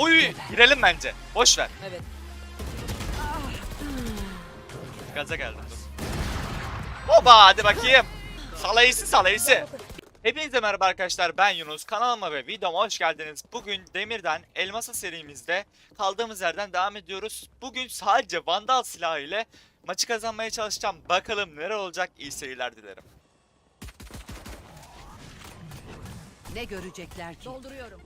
Oy girelim bence. Boş ver. Evet. Gaza geldim. Oba hadi bakayım. Salayısı salayısı. Hepinize merhaba arkadaşlar ben Yunus kanalıma ve videoma hoş geldiniz. Bugün Demir'den Elmasa serimizde kaldığımız yerden devam ediyoruz. Bugün sadece Vandal silahı ile maçı kazanmaya çalışacağım. Bakalım neler olacak iyi seyirler dilerim. Ne görecekler ki? Dolduruyorum.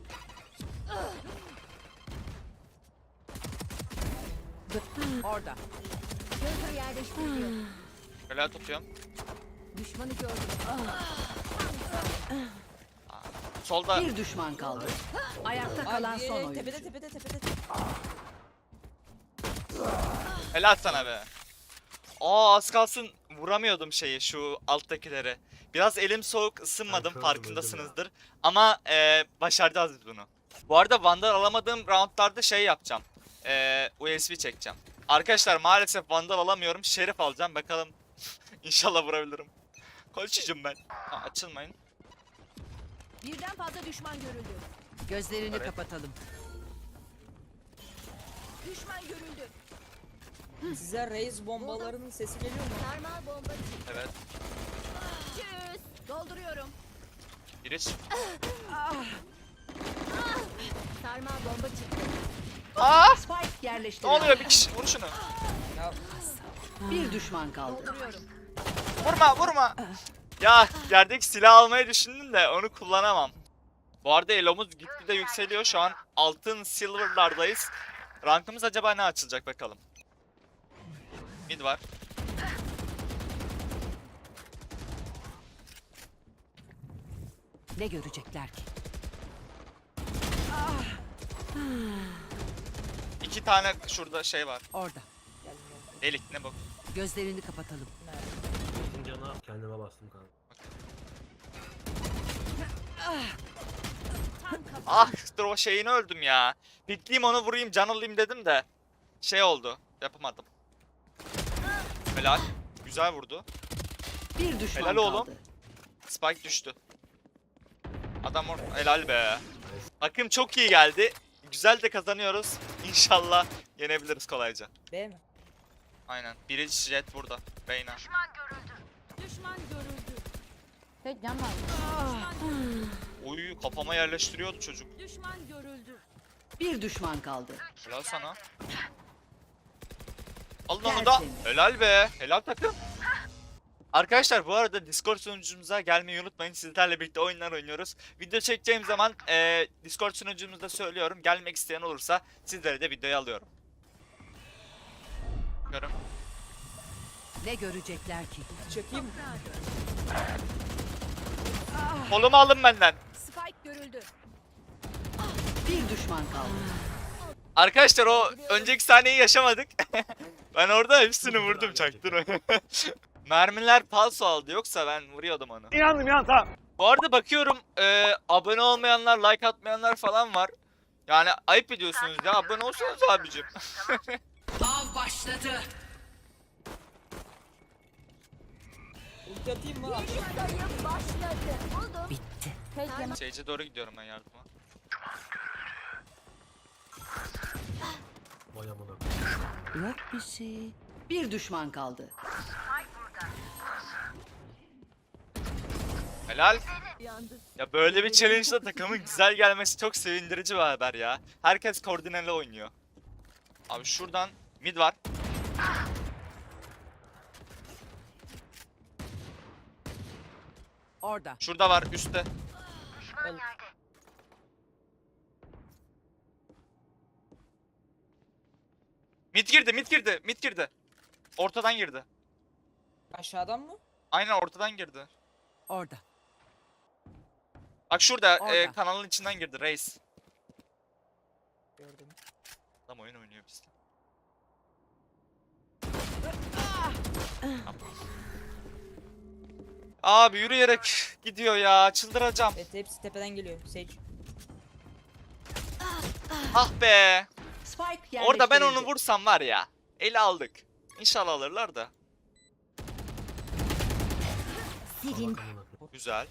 Orada. Gözleri yerleştiriliyor. Böyle tutuyorum. Düşmanı gördüm. Solda Bir düşman kaldı. Ayakta kalan son oyuncu. tepede tepede tepede. helal sana be. Aa az kalsın vuramıyordum şeyi şu alttakileri. Biraz elim soğuk ısınmadım farkındasınızdır. Ama eee başaracağız biz bunu. Bu arada Vandal alamadığım roundlarda şey yapacağım. Eee USB çekeceğim. Arkadaşlar maalesef Vandal alamıyorum. Şerif alacağım. Bakalım İnşallah vurabilirim. Koçucum ben. Ha, açılmayın. Birden fazla düşman görüldü. Gözlerini Evet. kapatalım. Düşman görüldü. Size reis bombalarının sesi geliyor mu? Sarmal bomba. Evet. Tschüss. Dolduruyorum. Giriş. Sarmal bomba çıktı. Aa! Ne yerleştirildi. oluyor bir kişi? Vur şunu. Bir düşman kaldı. Vurma vurma. Ya yerdeki silah almayı düşündüm de onu kullanamam. Bu arada elomuz gitgide yükseliyor. Şu an altın silverlardayız. Rankımız acaba ne açılacak bakalım. Mid var. Ne görecekler ki? İki tane şurada şey var. Orada. Delik ne bu? Gözlerini kapatalım. Bütün cana kendime bastım kanka. Ah dur o şeyini öldüm ya. Pikleyeyim onu vurayım can alayım dedim de. Şey oldu. Yapamadım. Helal. Güzel vurdu. Bir düşman Helal kaldı. oğlum. Spike düştü. Adam or helal be. Akım çok iyi geldi. Güzel de kazanıyoruz. İnşallah yenebiliriz kolayca. B mi? Aynen. Biri jet burada. Beyna. Düşman görüldü. Tek can var. Uy kafama yerleştiriyordu çocuk. Düşman görüldü. Bir düşman kaldı. Helal sana. Alın onu da. Helal be. Helal takım. Arkadaşlar bu arada Discord sunucumuza gelmeyi unutmayın. Sizlerle birlikte oyunlar oynuyoruz. Video çekeceğim zaman eee Discord sunucumuzda söylüyorum. Gelmek isteyen olursa sizlere de videoya alıyorum. Görüm. Ne görecekler ki? Çekeyim mi? Kolumu alın benden. Spike görüldü. Bir düşman kaldı. Arkadaşlar o önceki sahneyi yaşamadık. ben orada hepsini vurdum çaktın Mermiler falso aldı yoksa ben vuruyordum onu. İnandım ya tamam. Bu arada bakıyorum e, abone olmayanlar, like atmayanlar falan var. Yani ayıp ediyorsunuz ya abone olsanız abicim. Av başladı. Ulti atayım mı? Başladı. Buldum. Bitti. Sage'e doğru gidiyorum ben yardıma. Vay amına. Yok bir şey. Bir düşman kaldı. Helal. Ya böyle bir challenge'da takımın güzel gelmesi çok sevindirici bir haber ya. Herkes koordineli oynuyor. Abi şuradan mid var. Orada. Şurada var üstte. Mid girdi, mid girdi, mid girdi. Ortadan girdi. Aşağıdan mı? Aynen ortadan girdi. Orada. Bak şurada e, Orada. kanalın içinden girdi reis. Gördüm. Adam oyun oynuyor bizde. Abi yürüyerek gidiyor ya çıldıracağım. Evet hepsi tepeden geliyor. Sage. Ah. Ah be. Spike Orada ben onu yerleştirildi. vursam var ya. Eli aldık. İnşallah alırlar da. Güzel.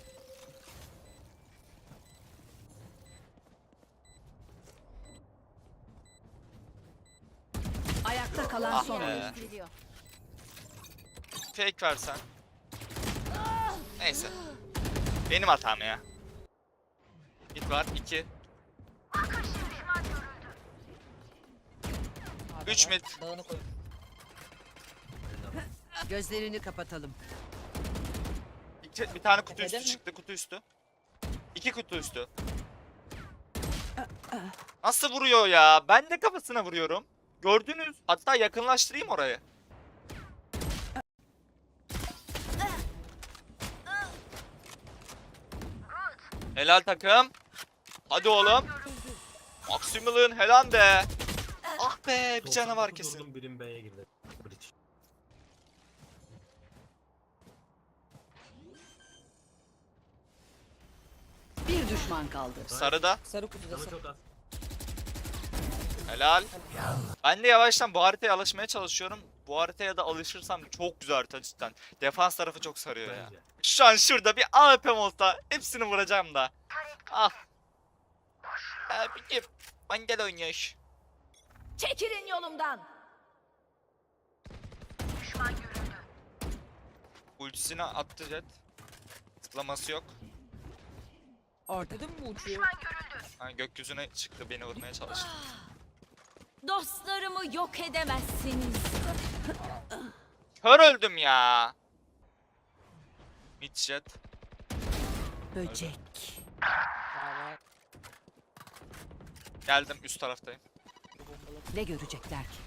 Kalan Ah son be. Fake versen. Neyse. Benim hatam ya. Hit var 2. Abi Üç bak, mid. Dağını koy. Gözlerini kapatalım. İki, bir tane kutu üstü mi? çıktı kutu üstü. İki kutu üstü. Nasıl vuruyor ya? Ben de kafasına vuruyorum. Gördünüz. Hatta yakınlaştırayım orayı. Helal takım. Hadi oğlum. Maximal'ın helal be. Ah be bir canavar 99 kesin. vurdum, birim B'ye girdi. British. Bir düşman kaldı. Sarıda. Sarı kutuda sarı. çok az. Helal. Ben de yavaştan bu haritaya alışmaya çalışıyorum. Bu haritaya da alışırsam çok güzel harita cidden. Defans tarafı çok sarıyor ya. Şu an şurada bir AWP'm olsa hepsini vuracağım da. Ah. Abicim. Mangel oynuyor. Çekilin yolumdan. Ultisini attı Jet. Tıklaması yok. Orada. Dedim mi uçuyor? Ha, gökyüzüne çıktı beni vurmaya çalıştı. Dostlarımı yok edemezsiniz. Kör öldüm ya. Mid Jet. Böcek. Geldim üst taraftayım. Ne görecekler ki?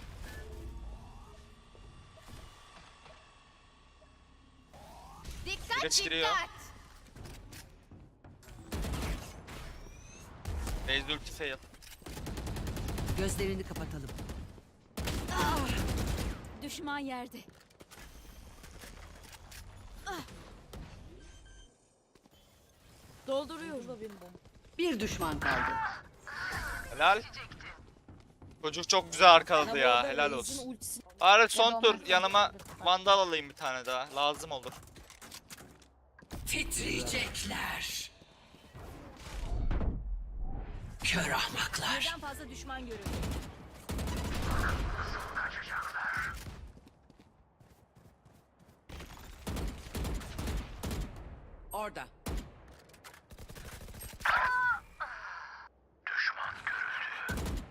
Dikkat giriyor. dikkat. Raze ulti fail. Gözlerini kapatalım. Düşman yerde. Ah. Dolduruyorum. Bir düşman kaldı. Helal. Çocuk çok güzel arkaladı ya. Helal olsun. Bari son tur yanıma vandal alayım bir tane daha. Lazım olur. Titriyecekler. Kör ahmaklar. Birden fazla düşman görüldü. Orada.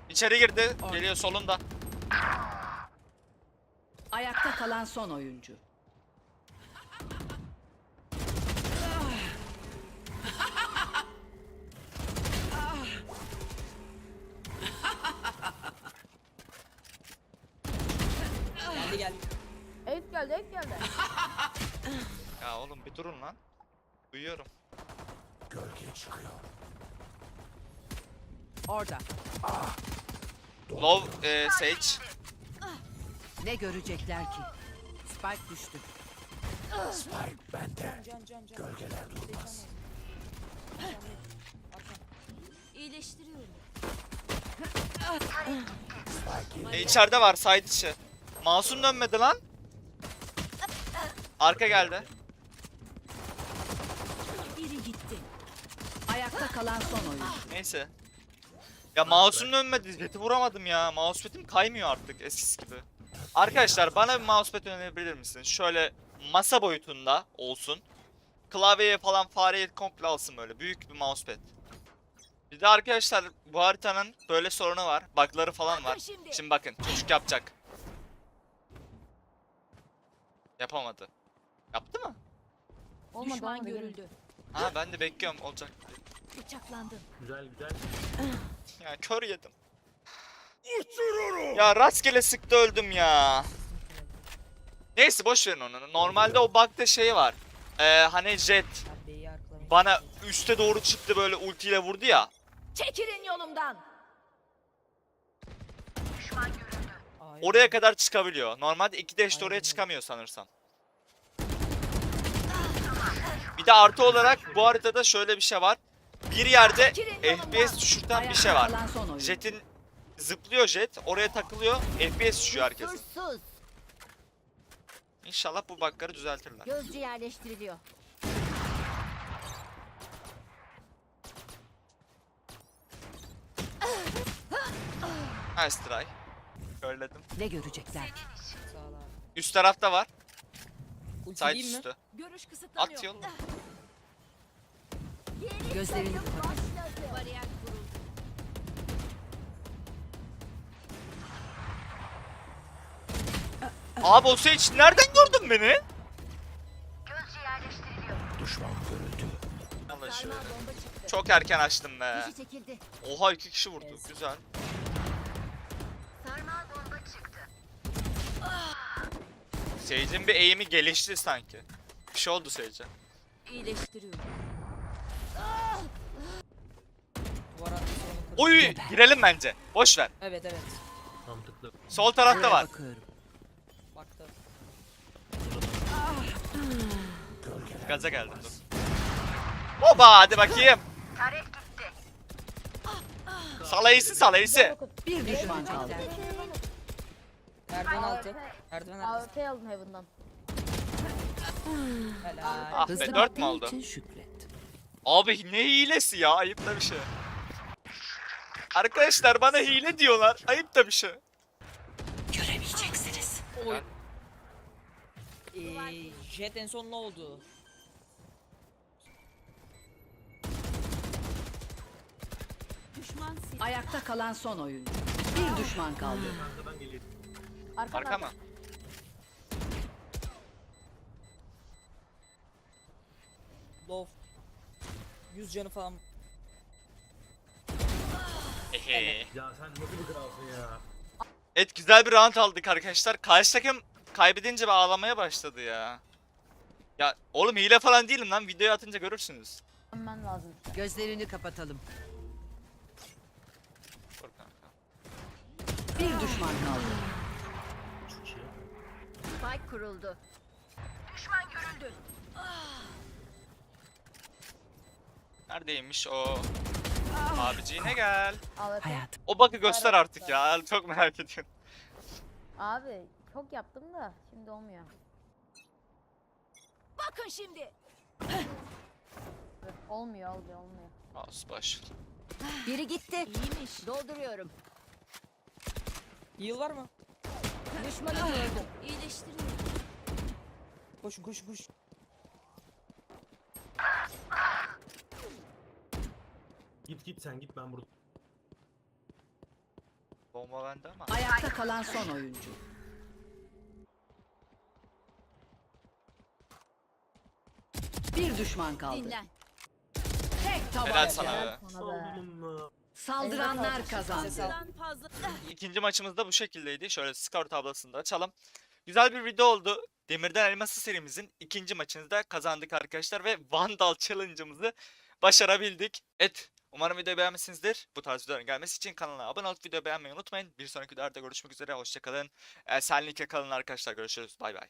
İçeri girdi. Orada. Geliyor solunda. Ayakta kalan son oyuncu. Oğlum bir durun lan. Duyuyorum. Orada. Low e, Sage. Ne görecekler ki? Spike düştü. Can can can. Gölgeler durmaz. İyileştiriyorum. E, içeride var side içi. Masum dönmedi lan. Arka geldi. Biri gitti. Ayakta kalan son oyuncu. Neyse. Ya mouse'um dönmedi. Jet'i vuramadım ya. Mousepad'im kaymıyor artık eskisi gibi. Arkadaşlar bana bir mousepad önerebilir misiniz? Şöyle masa boyutunda olsun. Klavyeye falan fareyi komple alsın böyle. Büyük bir mousepad. Bir de arkadaşlar bu haritanın böyle sorunu var. Bug'ları falan var. Şimdi. Bakın çocuk yapacak. Yapamadı. Yaptı mı? Olmadı, düşman görüldü. Ha ben de bekliyorum olacak. Bıçaklandı. Güzel güzel. Ya kör yedim. Ya rastgele sıktı öldüm ya. Neyse boş verin onu. Normalde o bug'da şey var. Ee, hani jet bana üste doğru çıktı böyle ultiyle vurdu ya. Çekilin yolumdan. A'ya Oraya kadar çıkabiliyor. Normalde iki dash de oraya çıkamıyor sanırsam. Bir de artı olarak bu haritada şöyle bir şey var. Bir yerde FPS düşürten bir şey var. Jet'in zıplıyor jet, oraya takılıyor, FPS düşüyor herkesin. İnşallah bu bug'ları düzeltirler. Gözcü yerleştiriliyor. Nice try. Körledim. Ne görecekler ki? Sağ ol abi. Üst tarafta var. Side üstü. Görüş kısıtlanıyor. At yolla. Gözlerini kapat. başladı. Bariyer kuruldu. Abi o hiç nereden gördün beni? Allah şöyle. Sarmal bomba çıktı. Çok erken açtım be. Kişi çekildi. Oha iki kişi vurdu. Evet. Güzel. Sarmal bomba çıktı. Sage'in bir eğimi gelişti sanki. Bir şey oldu Sage'e. İyileştiriyorum. Oy girelim bence. Boş ver. Evet evet. Mantıklı. Sol tarafta var. bakıyorum. Baktı. Gaza geldim dur. Oba hadi bakayım. Salayısı salayısı. Bir düşman kaldı. Merdiven altı. Merdiven altı. AWP aldım Heaven'dan. Helal. Ah be 4 mü şükret. Abi ne hilesi ya ayıp da bir şey. Arkadaşlar bana hile diyorlar. Ayıp da bir şey. Göremeyeceksiniz. Oy. Ee, jet en son ne oldu? Ayakta kalan son oyuncu. Bir düşman kaldı. Arka, Arka mı? Love. 100 canı falan. Ehe. Ya sen nasıl bir kralsın ya? Evet güzel bir round aldık arkadaşlar. Karşı takım kaybedince bir ağlamaya başladı ya. Ya oğlum hile falan değilim lan. Videoyu atınca görürsünüz. Ben lazım. Gözlerini kapatalım. Bir düşman kaldı. Spike kuruldu. Neredeymiş o? Abiciğine gel. AWP. Hayatım. O bug'ı göster artık ya. Çok merak ediyorum. Abi çok yaptım da şimdi olmuyor. Bakın şimdi. Olmuyor olmuyor olmuyor. Mouse baş. Biri gitti. İyiymiş. Dolduruyorum. Heal var mı? Düşmanı gördüm. İyileştiriyorum. Koşun koşun koşun. Git git sen git ben burada. Bomba bende ama. Ayakta kalan son oyuncu. Bir düşman kaldı. Dinlen. Tek tabanca. Helal sana be. Oğlum Saldıranlar kazandı. Fazla. İkinci maçımız da bu şekildeydi. Şöyle skor tablasını da açalım. Güzel bir video oldu. Demirden Elması serimizin ikinci maçını da kazandık arkadaşlar ve Vandal Challenge'ımızı başarabildik. Evet. Umarım videoyu beğenmişsinizdir. Bu tarz videoların gelmesi için kanala abone olup videoyu beğenmeyi unutmayın. Bir sonraki videoda görüşmek üzere. Hoşçakalın. Esenlikle kalın arkadaşlar. Görüşürüz. Bay bay.